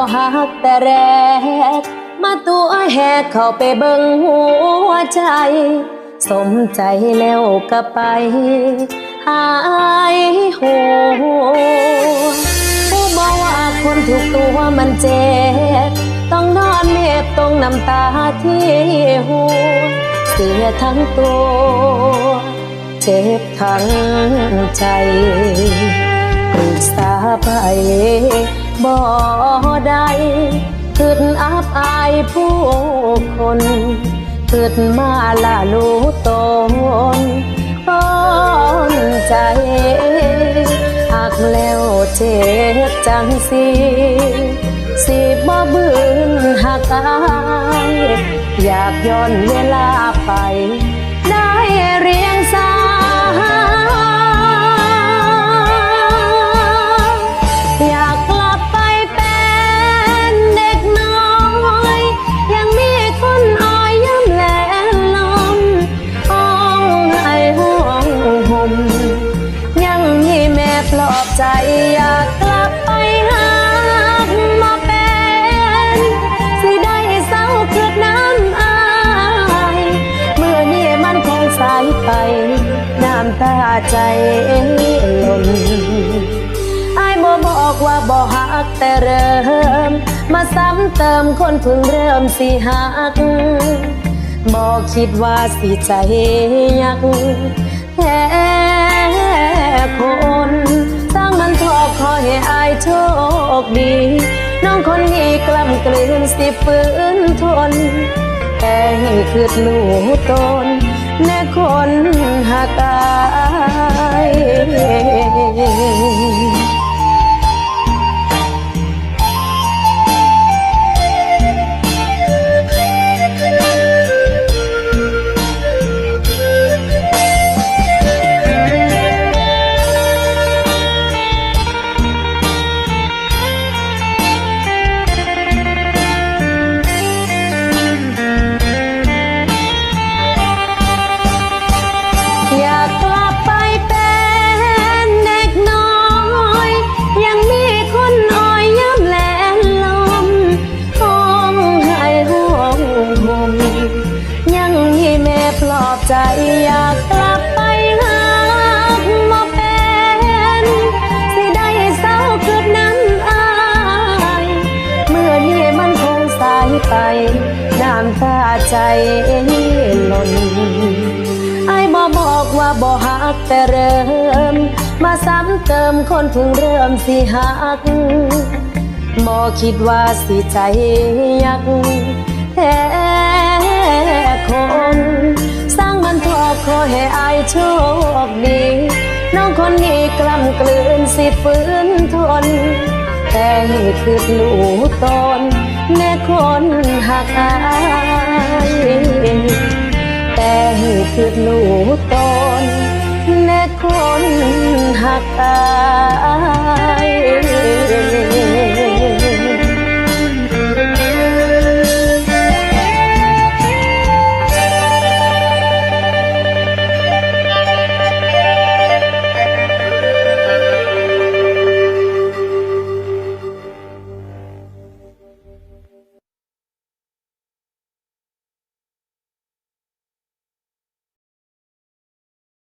ว่าบ่ฮักแต่แรก มาตัวแหกเข้าไปเบิ่งหัวใจ สมใจแล้วก็ไป หายหัวผู้บอกว่าคนถูกตัวมันเจ็บ ต้องนอนเน็บตรงน้ำตาที่หัวเสียทั้งตัว เจ็บทั้งใจปรึกษาไป บ่ได้คิดอับอายผู้คนคิดมาละรู้ตนป้อนใจหักแล้วเจ็บจังสิสิบ่บืนหักอายอยากย้อนเวลาไป ใจอยากกลับไปหามาเป็นสิได้เศร้าเกิดน้ำอายเมื่อนี้มันคงสายไป น้ำตาใจหล่นอายบ่บอกว่าบ่ฮักแต่เริ่ม มาซ้ำเติมคนเพิ่งเริ่มสิฮักบ่คิดว่าสิใจยักแค่คน ดี น้องคนนี้กล้ำกลืนสิฝืนทน แต่ให้คืดลูตนแน่คนหักอาย น้ำตาใจหล่นไอ้บ่บอกว่าบ่ฮักแต่เริ่ม มาซ้ำเติมคนเพิ่งเริ่มสิฮักบ่คิดว่าสิใจยักแท้คนสร้างมันทอบขอให้อายโชคดีน้องคนนี้กล้ำกลืนสิฝืนทน แต่ให้คืดลูตน แน่คนหักอายแต่ให้คืดลูตนแน่คนหักอาย